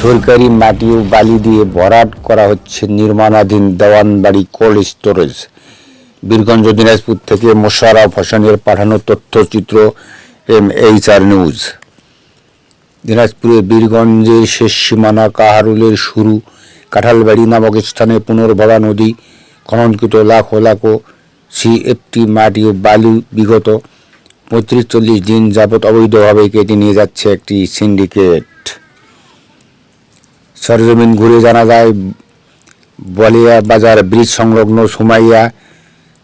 সরকারি মাটি ও বালি দিয়ে ভরাট করা হচ্ছে নির্মাণাধীন দেওয়ানবাড়ি কোল্ড স্টোরেজ। বীরগঞ্জ, দিনাজপুর থেকে মোশাররফ হোসেনের পাঠানো তথ্যচিত্র এম এইচ আর নিউজ। দিনাজপুরের বীরগঞ্জের শেষ সীমানা কাহারুলের শুরু, কাঁঠালবাড়ি নামক স্থানে পুনর্ভরা নদী, খননকৃত লাখো লাখো সিএফটি মাটি ও বালু বিগত পঁয়ত্রিশ চল্লিশ দিন যাবৎ অবৈধভাবে কেটে নিয়ে যাচ্ছে একটি সিন্ডিকেট। সরজমিন ঘুরে জানা যায়, বলিয়া বাজার ব্রিজ সংলগ্ন সুমাইয়া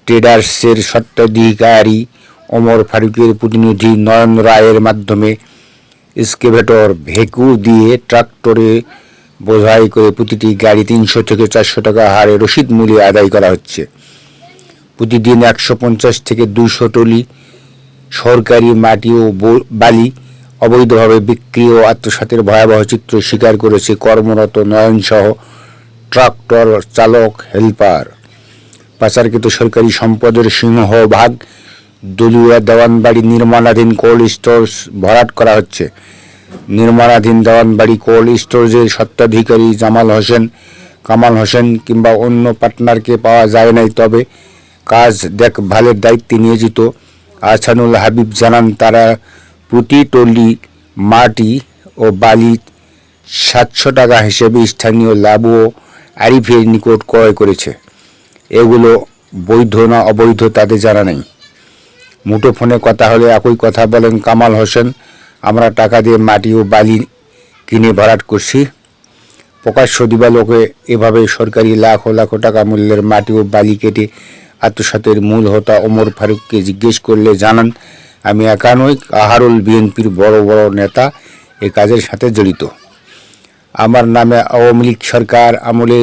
ট্রেডার্সের স্বত্বাধিকারী ওমর ফারুকের প্রতিনিধি নয়ন রায়ের মাধ্যমে স্কেভেটর ভেকু দিয়ে ট্রাক্টরে বোঝাই করে প্রতিটি গাড়ি তিনশো থেকে চারশো টাকা হারে রসিদ মূল্যে আদায় করা হচ্ছে। প্রতিদিন একশো পঞ্চাশ থেকে দুশো টলি সরকারি মাটি ও বালি অবৈধভাবে বিক্রি ও আত্মসাতের ভয়াবহ চিত্র স্বীকার করেছে কর্মরত নয়নসহ ট্রাক্টর চালক, হেল্পার। পাচারকৃত সরকারি সম্পদের সিংহভাগ দলীয় দেওয়ানবাড়ি নির্মাণাধীন কোল্ড স্টোরস ভরাট করা হচ্ছে। নির্মাণাধীন দেওয়ানবাড়ি কোল্ড স্টোরেজের স্বত্বাধিকারী জামাল হোসেন, কামাল হোসেন কিংবা অন্য পার্টনারকে পাওয়া যায় নাই, তবে কাজ দেখভালের দায়িত্বে নিয়োজিত আহসানুল হাবিব জানান, তারা প্রতি টলি মাটি ও বালি সাতশো টাকা হিসেবে স্থানীয় লাবু ও আরিফের নিকট ক্রয় করেছে। এগুলো বৈধ না অবৈধ তাদের জানা নেই। মুঠোফোনে কথা হলে একই কথা বলেন কামাল হোসেন, আমরা টাকা দিয়ে মাটি ও বালি কিনে ভরাট করছি। প্রকাশ্য দিবালোকে এভাবে সরকারি লাখ লাখ টাকা মূল্যের মাটি ও বালি কেটে আত্মসাতের মূল হোতা ওমর ফারুককে জিজ্ঞেস করলে জানান আমি একা নই কাহারুল বিএনপির বড় বড় নেতা এ কাজের সাথে জড়িত। আমার নামে আওয়ামী লীগ সরকার আমলে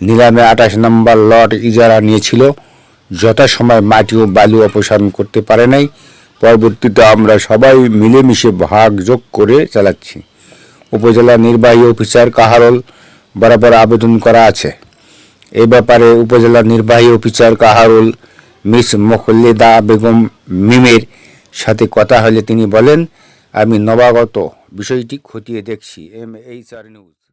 নিলামে আঠাশ নম্বর লট ইজারা নিয়েছিল। যথাসময় মাটি ও বালু অপসারণ করতে পারে নাই। পরবর্তীতে আমরা সবাই মিলেমিশে ভাগ যোগ করে চালাচ্ছি। উপজেলা নির্বাহী অফিসার কাহারল বরাবর আবেদন করা আছে। এ ব্যাপারে উপজেলা নির্বাহী অফিসার কাহারুল মিস মোখল্লেদা বেগম মিমের সাথে কথা হলে তিনি বলেন আমি নবাগত বিষয়টি খতিয়ে দেখছি। M H R news